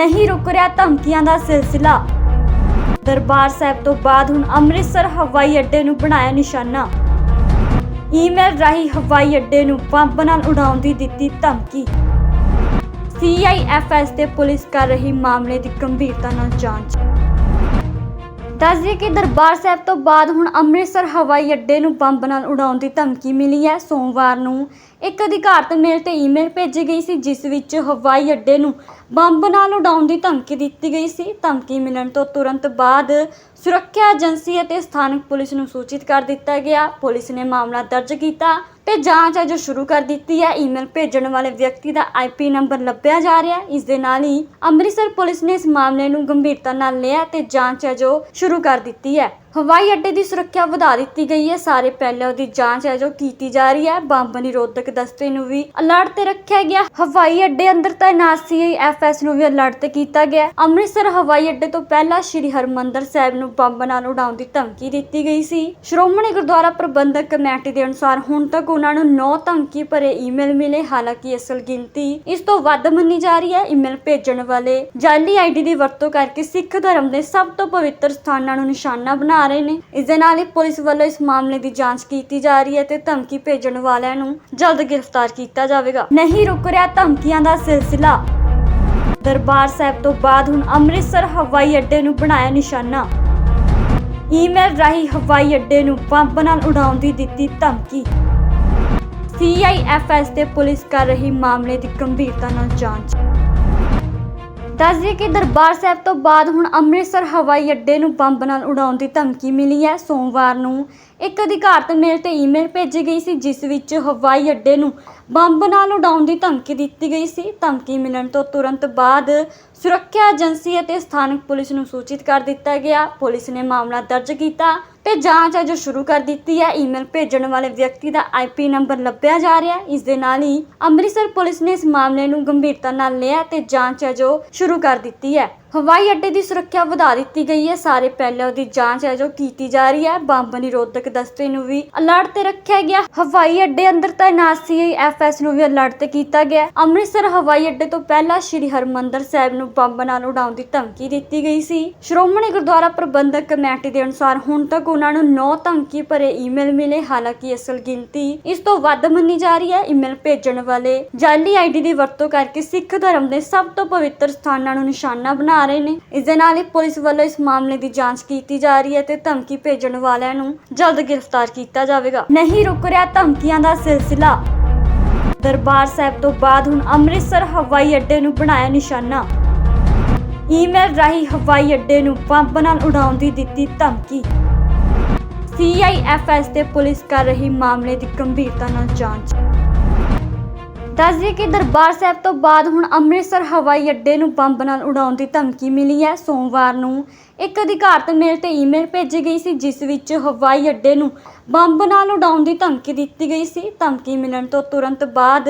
ਨਹੀਂ ਰੁਕ ਰਿਹਾ ਧਮਕੀਆਂ ਦਾ ਸਿਲਸਿਲਾ। ਦਰਬਾਰ ਸਾਹਿਬ ਤੋਂ ਬਾਅਦ ਹੁਣ ਅੰਮ੍ਰਿਤਸਰ ਹਵਾਈ ਅੱਡੇ ਨੂੰ ਬਣਾਇਆ ਨਿਸ਼ਾਨਾ। ਈਮੇਲ ਰਾਹੀਂ ਹਵਾਈ ਅੱਡੇ ਨੂੰ ਬੰਬ ਨਾਲ ਉਡਾਉਣ ਦੀ ਦਿੱਤੀ ਧਮਕੀ। ਸੀਆਈਐਫਐਸ ਤੇ ਪੁਲਿਸ ਕਰ ਰਹੀ ਮਾਮਲੇ ਦੀ ਗੰਭੀਰਤਾ ਨਾਲ ਜਾਂਚ। ਦੱਸਦੇ ਕਿ ਦਰਬਾਰ ਸਾਹਿਬ ਤੋਂ ਬਾਅਦ ਹੁਣ ਅੰਮ੍ਰਿਤਸਰ ਹਵਾਈ ਅੱਡੇ ਨੂੰ ਬੰਬ ਨਾਲ ਉਡਾਉਣ ਦੀ ਧਮਕੀ ਮਿਲੀ ਹੈ। ਸੋਮਵਾਰ ਨੂੰ ਇੱਕ ਅਧਿਕਾਰਤ ਮੇਲ ਤੇ ਈਮੇਲ ਭੇਜੀ ਗਈ ਸੀ, ਜਿਸ ਵਿੱਚ ਹਵਾਈ ਅੱਡੇ ਨੂੰ ਬੰਬ ਨਾਲ ਉਡਾਉਣ ਦੀ ਧਮਕੀ ਦਿੱਤੀ ਗਈ ਸੀ। ਧਮਕੀ ਮਿਲਣ ਤੋਂ ਤੁਰੰਤ ਬਾਅਦ ਸੁਰੱਖਿਆ ਏਜੰਸੀ ਅਤੇ ਸਥਾਨਕ ਪੁਲਿਸ ਨੂੰ ਸੂਚਿਤ ਕਰ ਦਿੱਤਾ ਗਿਆ। ਪੁਲਿਸ ਨੇ ਮਾਮਲਾ ਦਰਜ ਕੀਤਾ। ਤੇ ਜਾਂਚ ਹੈ ਜੋ ਸ਼ੁਰੂ ਕਰ ਦਿੱਤੀ ਹੈ। ਈਮੇਲ ਭੇਜਣ ਵਾਲੇ ਵਿਅਕਤੀ ਦਾ ਆਈਪੀ ਨੰਬਰ ਲੱਭਿਆ ਜਾ ਰਿਹਾ ਹੈ। ਇਸ ਦੇ ਨਾਲ ਹੀ ਅੰਮ੍ਰਿਤਸਰ ਪੁਲਿਸ ਨੇ ਇਸ ਮਾਮਲੇ ਨੂੰ ਗੰਭੀਰਤਾ ਨਾਲ ਲਿਆ ਤੇ ਜਾਂਚ ਹੈ ਜੋ ਸ਼ੁਰੂ ਕਰ ਦਿੱਤੀ ਹੈ। ਹਵਾਈ ਅੱਡੇ ਦੀ ਸੁਰੱਖਿਆ ਵਧਾ ਦਿੱਤੀ ਗਈ ਹੈ। ਸਾਰੇ ਪਹਿਲਾਂ ਦੀ ਜਾਂਚ ਹੈ ਜੋ ਕੀਤੀ ਜਾ ਰਹੀ ਹੈ। ਬੰਬ ਨਿਰੋਧਕ ਦਸਤੇ ਨੂੰ ਵੀ ਅਲਰਟ ਤੇ ਰੱਖਿਆ ਗਿਆ। ਹਵਾਈ ਅੱਡੇ ਅੰਦਰ ਤਾਇਨਾਤ ਸੀਆਈਐਫਐਸ ਨੂੰ ਵੀ ਅਲਰਟ ਤੇ ਕੀਤਾ ਗਿਆ। ਅੰਮ੍ਰਿਤਸਰ ਹਵਾਈ ਅੱਡੇ ਤੋਂ ਪਹਿਲਾਂ ਸ੍ਰੀ ਹਰਮੰਦਰ ਸਾਹਿਬ ਨੂੰ ਬੰਬ ਨਾਲ ਉਡਾਉਣ ਦੀ ਧਮਕੀ ਦਿੱਤੀ ਗਈ ਸੀ। ਸ਼੍ਰੋਮਣੀ ਗੁਰਦੁਆਰਾ ਪ੍ਰਬੰਧਕ ਕਮੇਟੀ ਦੇ ਅਨੁਸਾਰ ਹੁਣ ਤੱਕ ਉਹਨਾਂ ਨੂੰ 9 ਧਮਕੀ ਭਰੇ ਈਮੇਲ ਮਿਲੇ। ਹਾਲਾਂਕਿ ਅਸਲ ਗਿਣਤੀ ਇਸ ਤੋਂ ਵੱਧ ਮੰਨੀ ਜਾ ਰਹੀ ਹੈ। ਈਮੇਲ ਭੇਜਣ ਵਾਲੇ ਜਾਲੀ ਆਈਡੀ ਦੀ ਵਰਤੋਂ ਕਰਕੇ ਸਿੱਖ ਧਰਮ ਦੇ ਸਭ ਤੋਂ ਪਵਿੱਤਰ ਸਥਾਨਾਂ ਨੂੰ ਨਿਸ਼ਾਨਾ ਬਣਾ ਰਹੇ ਨੇ। ਇਸ ਦੇ ਨਾਲ ਹੀ ਪੁਲਿਸ ਵੱਲੋਂ ਇਸ ਮਾਮਲੇ ਦੀ ਜਾਂਚ ਕੀਤੀ ਜਾ ਰਹੀ ਹੈ ਤੇ ਧਮਕੀ ਭੇਜਣ ਵਾਲਿਆਂ ਨੂੰ ਜਲਦ ਗ੍ਰਿਫਤਾਰ ਕੀਤਾ ਜਾਵੇਗਾ। ਨਹੀਂ ਰੁਕ ਰਿਹਾ ਧਮਕੀਆਂ ਦਾ ਸਿਲਸਿਲਾ। ਦਰਬਾਰ ਸਾਹਿਬ ਤੋਂ ਬਾਅਦ ਹੁਣ ਅੰਮ੍ਰਿਤਸਰ ਹਵਾਈ ਅੱਡੇ ਨੂੰ ਬਣਾਇਆ ਨਿਸ਼ਾਨਾ। ਈਮੇਲ ਰਾਹੀਂ ਹਵਾਈ ਅੱਡੇ ਨੂੰ ਬੰਬ ਨਾਲ ਉਡਾਉਣ ਦੀ ਦਿੱਤੀ ਧਮਕੀ। ਸੀਆਈਐਫਐਸ ਤੇ ਪੁਲਿਸ ਕਰ ਰਹੀ ਮਾਮਲੇ ਦੀ ਗੰਭੀਰਤਾ ਨਾਲ ਜਾਂਚ। ਦੱਸਦੇ ਕਿ ਦਰਬਾਰ ਸਾਹਿਬ ਤੋਂ ਬਾਅਦ ਹੁਣ ਅੰਮ੍ਰਿਤਸਰ ਹਵਾਈ ਅੱਡੇ ਨੂੰ ਬੰਬ ਨਾਲ ਉਡਾਉਣ ਦੀ ਧਮਕੀ ਮਿਲੀ ਹੈ। ਸੋਮਵਾਰ ਨੂੰ ਇੱਕ ਅਧਿਕਾਰਤ ਮੇਲ ਤੇ ਈਮੇਲ ਭੇਜੀ ਗਈ ਸੀ, ਜਿਸ ਵਿੱਚ ਹਵਾਈ ਅੱਡੇ ਨੂੰ ਬੰਬ ਨਾਲ ਉਡਾਉਣ ਦੀ ਧਮਕੀ ਦਿੱਤੀ ਗਈ ਸੀ। ਧਮਕੀ ਮਿਲਣ ਤੋਂ ਤੁਰੰਤ ਬਾਅਦ ਸੁਰੱਖਿਆ ਏਜੰਸੀ ਅਤੇ ਸਥਾਨਕ ਪੁਲਿਸ ਨੂੰ ਸੂਚਿਤ ਕਰ ਦਿੱਤਾ ਗਿਆ। ਪੁਲਿਸ ਨੇ ਮਾਮਲਾ ਦਰਜ ਕੀਤਾ। ਤੇ ਜਾਂਚ ਹੈ ਜੋ ਸ਼ੁਰੂ ਕਰ ਦਿੱਤੀ ਹੈ। ਈਮੇਲ ਭੇਜਣ ਵਾਲੇ ਵਿਅਕਤੀ ਦਾ ਆਈਪੀ ਨੰਬਰ ਲੱਭਿਆ ਜਾ ਰਿਹਾ ਹੈ। ਇਸ ਦੇ ਨਾਲ ਹੀ ਅੰਮ੍ਰਿਤਸਰ ਪੁਲਿਸ ਨੇ ਇਸ ਮਾਮਲੇ ਨੂੰ ਗੰਭੀਰਤਾ ਨਾਲ ਲਿਆ ਤੇ ਜਾਂਚ ਹੈ ਜੋ ਸ਼ੁਰੂ ਕਰ ਦਿੱਤੀ ਹੈ। ਹਵਾਈ ਅੱਡੇ ਦੀ ਸੁਰੱਖਿਆ ਵਧਾ ਦਿੱਤੀ ਗਈ ਹੈ। ਸਾਰੇ ਪਹਿਲਾਂ ਦੀ ਜਾਂਚ ਹੈ ਜੋ ਕੀਤੀ ਜਾ ਰਹੀ ਹੈ। ਬੰਬ ਨਿਰੋਧਕ ਦਸਤੇ ਨੂੰ ਵੀ ਅਲਰਟ ਤੇ ਰੱਖਿਆ ਗਿਆ। ਹਵਾਈ ਅੱਡੇ ਅੰਦਰ ਤਾਇਨਾਤ ਸੀਆਈਐਫਐਸ ਨੂੰ ਵੀ ਅਲਰਟ ਤੇ ਕੀਤਾ ਗਿਆ। ਅੰਮ੍ਰਿਤਸਰ ਹਵਾਈ ਅੱਡੇ ਤੋਂ ਪਹਿਲਾਂ ਸ੍ਰੀ ਹਰਮੰਦਰ ਸਾਹਿਬ ਨੂੰ ਬੰਬ ਨਾਲ ਉਡਾਉਣ ਦੀ ਧਮਕੀ ਦਿੱਤੀ ਗਈ ਸੀ। ਸ਼੍ਰੋਮਣੀ ਗੁਰਦੁਆਰਾ ਪ੍ਰਬੰਧਕ ਕਮੇਟੀ ਦੇ ਅਨੁਸਾਰ ਹੁਣ ਤੱਕ ਉਹਨਾਂ ਨੂੰ 9 ਧਮਕੀ ਭਰੇ ਈਮੇਲ ਮਿਲੇ। ਹਾਲਾਂਕਿ ਅਸਲ ਗਿਣਤੀ ਇਸ ਤੋਂ ਵੱਧ ਮੰਨੀ ਜਾ ਰਹੀ ਹੈ। ਈਮੇਲ ਭੇਜਣ ਵਾਲੇ ਜਾਲੀ ਆਈਡੀ ਦੀ ਵਰਤੋਂ ਕਰਕੇ ਸਿੱਖ ਧਰਮ ਦੇ ਸਭ ਤੋਂ ਪਵਿੱਤਰ ਸਥਾਨਾਂ ਨੂੰ ਨਿਸ਼ਾਨਾ ਬਣਾ ਰਹੇ ਨੇ। ਇਸ ਦੇ ਨਾਲ ਹੀ ਪੁਲਿਸ ਵੱਲੋਂ ਇਸ ਮਾਮਲੇ ਦੀ ਜਾਂਚ ਕੀਤੀ ਜਾ ਰਹੀ ਹੈ ਤੇ ਧਮਕੀ ਭੇਜਣ ਵਾਲਿਆਂ ਨੂੰ ਜਲਦ ਗ੍ਰਿਫਤਾਰ ਕੀਤਾ ਜਾਵੇਗਾ। ਨਹੀਂ ਰੁਕ ਰਿਹਾ ਧਮਕੀਆਂ ਦਾ ਸਿਲਸਿਲਾ। ਦਰਬਾਰ ਸਾਹਿਬ ਤੋਂ ਬਾਅਦ ਹੁਣ ਅੰਮ੍ਰਿਤਸਰ ਹਵਾਈ ਅੱਡੇ ਨੂੰ ਬਣਾਇਆ ਨਿਸ਼ਾਨਾ। ਈਮੇਲ ਰਾਹੀਂ ਹਵਾਈ ਅੱਡੇ ਨੂੰ ਬੰਬ ਨਾਲ ਉਡਾਉਣ ਦੀ ਦਿੱਤੀ ਧਮਕੀ। ਸੀਆਈਐਫਐਸ ਤੇ ਪੁਲਿਸ ਕਰ ਰਹੀ ਮਾਮਲੇ ਦੀ ਗੰਭੀਰਤਾ ਨਾਲ ਜਾਂਚ। ਦੱਸਦੇ ਕਿ ਦਰਬਾਰ ਸਾਹਿਬ ਤੋਂ ਬਾਅਦ ਹੁਣ ਅੰਮ੍ਰਿਤਸਰ ਹਵਾਈ ਅੱਡੇ ਨੂੰ ਬੰਬ ਨਾਲ ਉਡਾਉਣ ਦੀ ਧਮਕੀ ਮਿਲੀ ਹੈ। ਸੋਮਵਾਰ ਨੂੰ ਇੱਕ ਅਧਿਕਾਰਤ ਮੇਲ ਤੇ ਈਮੇਲ ਭੇਜੀ ਗਈ ਸੀ, ਜਿਸ ਵਿੱਚ ਹਵਾਈ ਅੱਡੇ ਨੂੰ ਬੰਬ ਨਾਲ ਉਡਾਉਣ ਦੀ ਧਮਕੀ ਦਿੱਤੀ ਗਈ ਸੀ। ਧਮਕੀ ਮਿਲਣ ਤੋਂ ਤੁਰੰਤ ਬਾਅਦ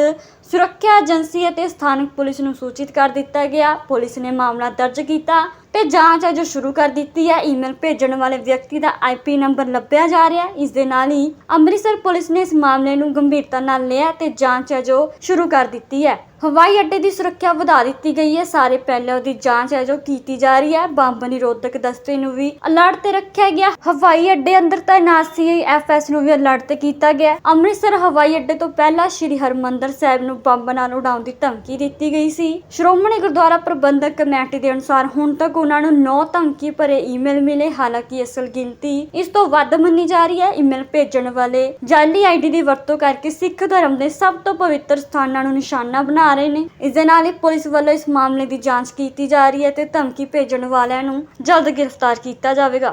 ਸੁਰੱਖਿਆ ਏਜੰਸੀ ਅਤੇ ਸਥਾਨਕ ਪੁਲਿਸ ਨੂੰ ਸੂਚਿਤ ਕਰ ਦਿੱਤਾ ਗਿਆ। ਪੁਲਿਸ ਨੇ ਮਾਮਲਾ ਦਰਜ ਕੀਤਾ। ਤੇ ਜਾਂਚ ਹੈ ਜੋ ਸ਼ੁਰੂ ਕਰ ਦਿੱਤੀ ਹੈ। ਈਮੇਲ ਭੇਜਣ ਵਾਲੇ ਵਿਅਕਤੀ ਦਾ ਆਈਪੀ ਨੰਬਰ ਲੱਭਿਆ ਜਾ ਰਿਹਾ ਹੈ। ਇਸ ਦੇ ਨਾਲ ਹੀ ਅੰਮ੍ਰਿਤਸਰ ਪੁਲਿਸ ਨੇ ਇਸ ਮਾਮਲੇ ਨੂੰ ਗੰਭੀਰਤਾ ਨਾਲ ਲਿਆ ਤੇ ਜਾਂਚ ਹੈ ਜੋ ਸ਼ੁਰੂ ਕਰ ਦਿੱਤੀ ਹੈ। ਹਵਾਈ ਅੱਡੇ ਦੀ ਸੁਰੱਖਿਆ ਵਧਾ ਦਿੱਤੀ ਗਈ ਹੈ। ਸਾਰੇ ਪਹਿਲਾਂ ਦੀ ਜਾਂਚ ਹੈ ਜੋ ਕੀਤੀ ਜਾ ਰਹੀ ਹੈ। ਬੰਬ ਨਿਰੋਧਕ ਦਸਤੇ ਨੂੰ ਵੀ ਅਲਰਟ ਤੇ ਰੱਖਿਆ ਗਿਆ। ਹਵਾਈ ਅੱਡੇ ਅੰਦਰ ਤਾਇਨਾਤ ਸੀਆਈਐਫਐਸ ਨੂੰ ਵੀ ਅਲਰਟ ਤੇ ਕੀਤਾ ਗਿਆ। ਅੰਮ੍ਰਿਤਸਰ ਹਵਾਈ ਅੱਡੇ ਤੋਂ ਪਹਿਲਾਂ ਸ੍ਰੀ ਹਰਮੰਦਰ ਸਾਹਿਬ ਨੂੰ ਬੰਬ ਨਾਲ ਉਡਾਉਣ ਦੀ ਧਮਕੀ ਦਿੱਤੀ ਗਈ ਸੀ। ਸ਼੍ਰੋਮਣੀ ਗੁਰਦੁਆਰਾ ਪ੍ਰਬੰਧਕ ਕਮੇਟੀ ਦੇ ਅਨੁਸਾਰ ਹੁਣ ਤੱਕ ਉਹਨਾਂ ਨੂੰ 9 ਧਮਕੀ ਭਰੇ ਈਮੇਲ ਮਿਲੇ। ਹਾਲਾਂਕਿ ਅਸਲ ਗਿਣਤੀ ਇਸ ਤੋਂ ਵੱਧ ਮੰਨੀ ਜਾ ਰਹੀ ਹੈ। ਈਮੇਲ ਭੇਜਣ ਵਾਲੇ ਜਾਲੀ ਆਈਡੀ ਦੀ ਵਰਤੋਂ ਕਰਕੇ ਸਿੱਖ ਧਰਮ ਦੇ ਸਭ ਤੋਂ ਪਵਿੱਤਰ ਸਥਾਨਾਂ ਨੂੰ ਨਿਸ਼ਾਨਾ ਬਣਾ ਰਹੇ ਨੇ। ਇਸ ਦੇ ਨਾਲ ਹੀ ਪੁਲਿਸ ਵੱਲੋਂ ਇਸ ਮਾਮਲੇ ਦੀ ਜਾਂਚ ਕੀਤੀ ਜਾ ਰਹੀ ਹੈ ਤੇ ਧਮਕੀ ਭੇਜਣ ਵਾਲਿਆਂ ਨੂੰ ਜਲਦ ਗ੍ਰਿਫਤਾਰ ਕੀਤਾ ਜਾਵੇਗਾ।